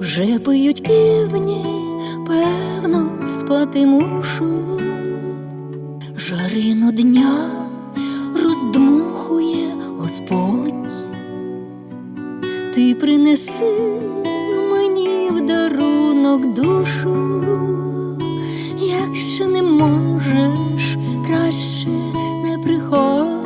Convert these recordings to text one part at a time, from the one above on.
Вже пиють півні, певно, спати мушу, жарину дня роздмухує Господь, ти принеси мені в дарунок душу, якщо не можеш, краще не приходь.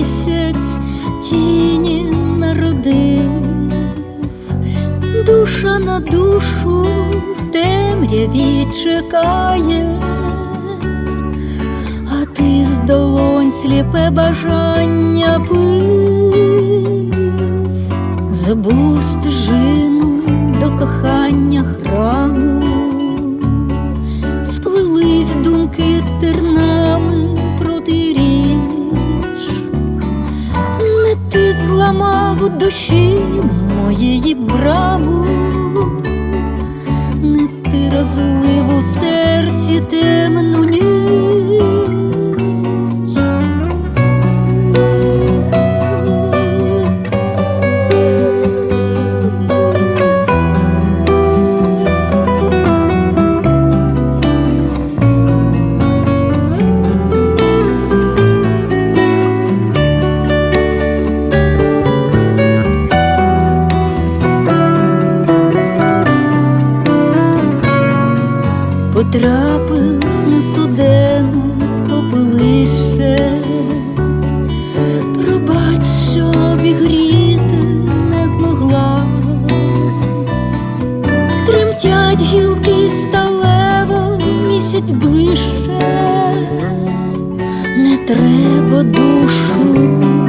Місяць тіні народив, душа на душу в темряві чекає, а ти з долонь сліпе бажання пив, забув стежину до кохання храму, сплелись думки тернами зламав у душі моєї браву, не ти розлив у серці темну ніч. Потрапив на студене попелище, пробач, що обігріти не змогла, тремтять гілки сталево, місяць ближче, не треба душу